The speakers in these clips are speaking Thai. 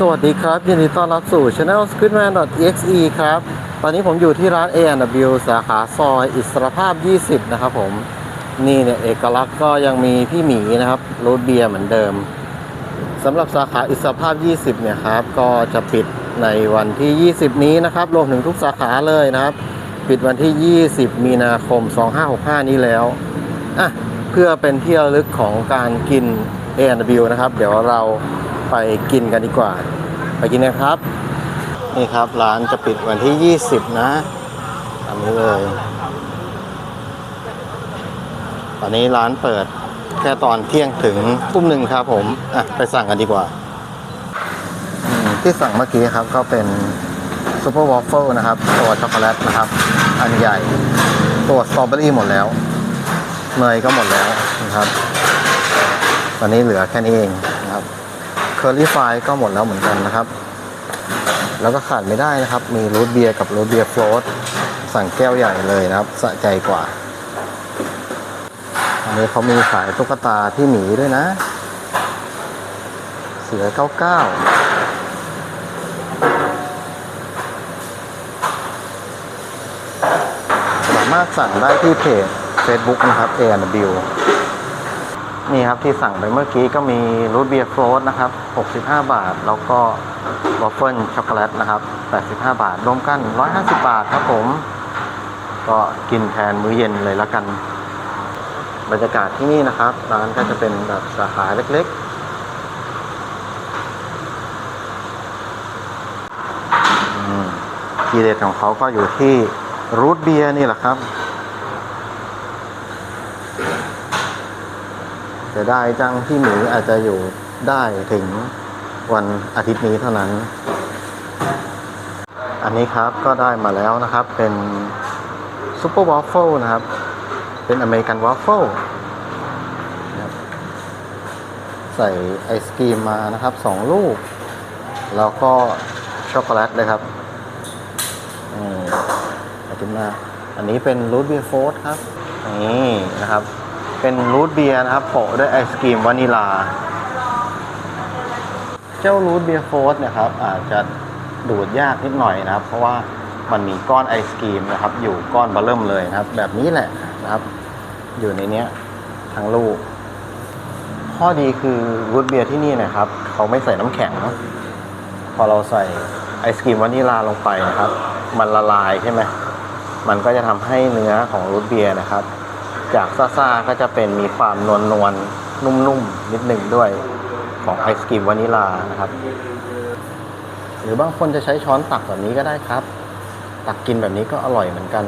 สวัสดีครับ ยินดีต้อนรับสู่ Channel Squidman.exe ครับ ตอนนี้ผมอยู่ที่ร้าน A&W สาขาซอยอิสรภาพ 20 นะครับผม นี่เนี่ย เอกลักษณ์ก็ยังมีพี่หมีนะครับรูทเบียร์เหมือนเดิมสำหรับสาขาอิสรภาพ 20 เนี่ยครับ ก็จะปิดในวันที่ 20 นี้นะครับ รวมถึงทุกสาขาเลยนะครับ ปิดวันที่ 20 มีนาคม 2565 นี้แล้วอะเพื่อเป็นที่ระลึกของการกิน A&W นะครับ เดี๋ยวเรา ไปกินกันดีกว่า ไปกินกันครับ นี่ครับร้านจะปิดวันที่ 20 นะอันนี้เลย ตอนนี้ร้านเปิดแค่ตอนเที่ยงถึงทุ่มหนึ่งครับผม อะ ไปสั่งกันดีกว่าที่สั่งเมื่อกี้ครับก็เป็นซูเปอร์วอฟเฟิลนะครับ ตัวช็อกโกแลตนะครับ อันใหญ่ ตัวสตรอเบอรี่หมดแล้วเนยก็หมดแล้วนะครับ ตอนนี้เหลือแค่นี้เอง นะครับเคอรี่ไฟก็หมดแล้วเหมือนกันนะครับ แล้วก็ขาดไม่ได้นะครับ มีรูทเบียร์กับรูทเบียร์โฟลตสั่งแก้วใหญ่เลยนะครับ สะใจกว่า อันนี้เขามีขายตุ๊กตาที่หมีด้วยนะ เสือเก้าเก้าสามารถสั่งได้ที่เพจ Facebook นะครับ A&W นี่ครับที่สั่งไปเมื่อกี้ก็มีรูทเบียร์โฟลตนะครับ 65 บาท แล้วก็วอฟเฟิลช็อกโกแลตนะครับ 85 บาท รวมกัน 150 บาทครับผม ก็กินแทนมื้อเย็นเลยละกัน บรรยากาศที่นี่นะครับ ร้านก็จะเป็นแบบสาขาเล็กๆทีเด็ดของเขาก็อยู่ที่รูทเบียร์นี่แหละครับ จะได้จังที่หมีอาจจะอยู่ได้ถึงวันอาทิตย์นี้เท่านั้น อันนี้ครับก็ได้มาแล้วนะครับเป็นซูเปอร์วอฟเฟิลนะครับ เป็นอเมริกันวอฟเฟิลใส่ไอศกรีมมานะครับสองลูก แล้วก็ช็อกโกแลตเลยครับอืมขอบคุณมากอันนี้เป็นรูทเบียร์โฟร์ครับ นี่นะครับ เป็นรูทเบียร์นะครับโปะด้วยไอศกรีมวานิลา เจ้ารูทเบียร์โฟร์เนี่ยครับอาจจะดูดยากนิดหน่อยนะครับ เพราะว่ามันมีก้อนไอศกรีมนะครับ อยู่ก้อนเบลเริ่มเลยนะครับ แบบนี้แหละนะครับ อยู่ในเนี้ยทั้งลูก ข้อดีคือรูทเบียร์ที่นี่นะครับ เขาไม่ใส่น้ำแข็ง พอเราใส่ไอศกรีมวานิลาลงไปนะครับ มันละลายใช่ไหมมันก็จะทำให้เนื้อของรูทเบียร์นะครับ จากซ่าๆก็จะเป็นมีความนวลนวลนุ่มๆนิดหนึ่งด้วยของไอศกรีมวานิลานะครับ หรือบางคนจะใช้ช้อนตักแบบนี้ก็ได้ครับ ตักกินแบบนี้ก็อร่อยเหมือนกัน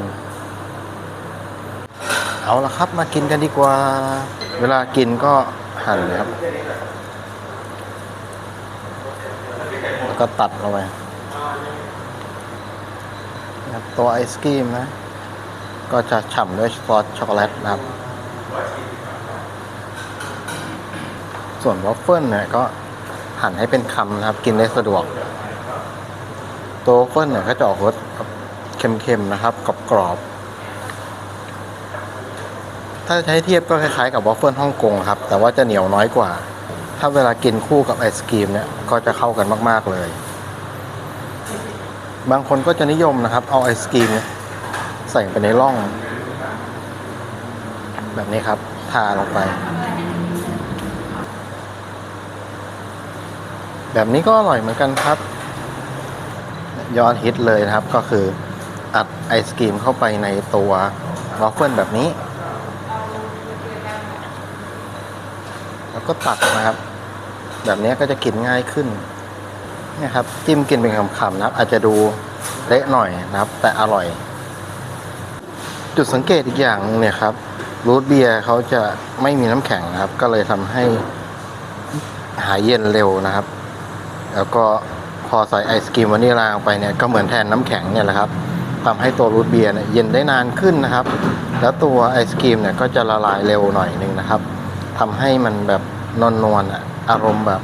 เอาละครับมากินกันดีกว่า เวลากินก็หั่นครับแล้วก็ตัดลงไปตัวไอศกรีมนะ ก็จะฉ่ำด้วยซอสช็อกโกแลตนะครับ ส่วนวอฟเฟิลเนี่ยก็หั่นให้เป็นคำนะครับ กินได้สะดวก ตัววอฟเฟิลเนี่ยก็จะออกรสเค็มๆนะครับกรอบๆถ้าให้เทียบก็คล้ายๆกับวอฟเฟิลฮ่องกงครับ แต่ว่าจะเหนียวน้อยกว่า ถ้าเวลากินคู่กับไอศกรีมเนี่ยก็จะเข้ากันมากๆเลย บางคนก็จะนิยมนะครับ เอาไอศกรีมเนี่ย ส่ไปในร่อง แบบนี้ครับทาลงไป แบบนี้ก็อร่อยเหมือนกันครับ ยอดฮิตเลยนะครับก็คืออัดไอศกรีมเข้าไปในตัววอฟเฟิลแบบนี้ แล้วก็ตัดนะครับ แบบนี้ก็จะกินง่ายขึ้นนี่ยครับ จิ้มกินเป็นคำๆนะครับ อาจจะดูเละหน่อยนะครับ แต่อร่อย จุดสังเกตอีกอย่างหนึงเนี่ยครับรูทเบียร์เขาจะไม่มีน้ำแข็งนะครับ ก็เลยทำให้หายเย็นเร็วนะครับ แล้วก็พอใส่ไอศกรีมวานิลาลงไปเนี่ยก็เหมือนแทนน้ำแข็งเนี่ยแหละครับทำให้ตัวรูทเบียร์เนี่ยเย็นได้นานขึ้นนะครับ แล้วตัวไอศกรีมเนี่ยก็จะละลายเร็วหน่อยหนึงนะครับทำให้มันแบบนวลนวลๆอารมณ์แบบ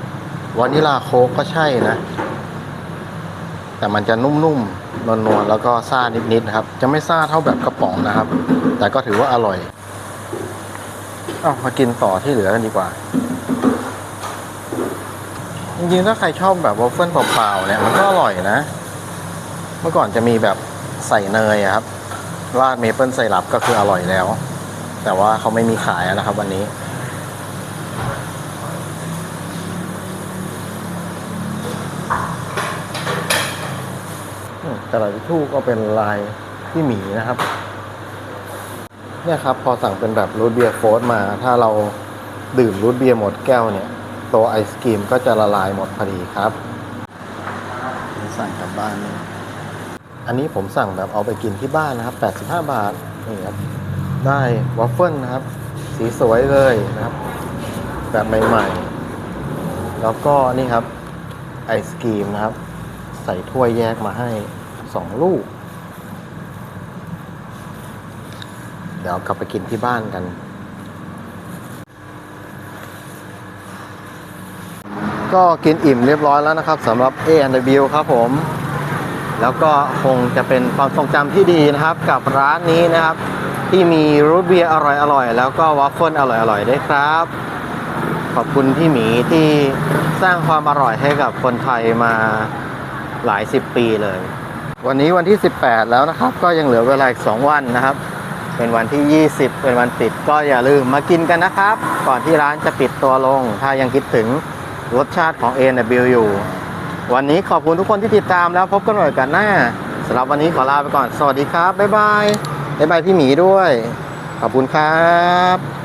วานิลาโค้กก็ใช่นะ แต่มันจะนุ่มๆ นวลๆแล้วก็ซ่านิดๆนะครับ จะไม่ซ่าเท่าแบบกระป๋องนะครับ แต่ก็ถือว่าอร่อยเอามากินต่อที่เหลือกันดีกว่า จริงๆถ้าใครชอบแบบวอฟเฟิลเปล่าๆเนี่ยมันก็อร่อยนะ เมื่อก่อนจะมีแบบใส่เนยครับราดเมเปิลไซรัปก็คืออร่อยแล้ว แต่ว่าเขาไม่มีขายนะครับวันนี้ อืมแต่ละทิชชู่ก็เป็นลายที่หมีนะครับเนี่ยครับพอสั่งเป็นแบบรูทเบียร์โฟสมา ถ้าเราดื่มรูทเบียร์หมดแก้วเนี่ย ตัวไอศกรีมก็จะละลายหมดพอดีครับสั่งกลับบ้านนี่อันนี้ผมสั่งแบบเอาไปกินที่บ้านนะครับ 85 บาทนี่ครับได้วอฟเฟิลนะครับ สีสวยเลยนะครับ แบบใหม่ๆ แล้วก็นี่ครับไอศกรีมนะครับ ใส่ถ้วยแยกมาให้ สองลูก เดี๋ยวกลับไปกินที่บ้านกัน ก็กินอิ่มเรียบร้อยแล้วนะครับสำหรับ A and W ครับผม แล้วก็คงจะเป็นความทรงจำที่ดีนะครับ กับร้านนี้นะครับ ที่มีรูทเบียร์อร่อยๆ แล้วก็วัฟเฟิลอร่อยๆด้วยครับขอบคุณพี่หมีที่สร้างความอร่อยให้กับคนไทยมาหลายสิบปีเลย วันนี้วันที่ 18 แล้วนะครับ ก็ยังเหลือเวลาอีก 2 วันนะครับ เป็นวันที่ 20 เป็นวันปิดก็อย่าลืมมากินกันนะครับ ก่อนที่ร้านจะปิดตัวลง ถ้ายังคิดถึงรสชาติของ A&W อยู่ วันนี้ขอบคุณทุกคนที่ติดตามแล้วพบกันใหม่กันหน้าสำหรับวันนี้ขอลาไปก่อน สวัสดีครับ บ๊ายบาย บ๊ายบายพี่หมีด้วย ขอบคุณครับ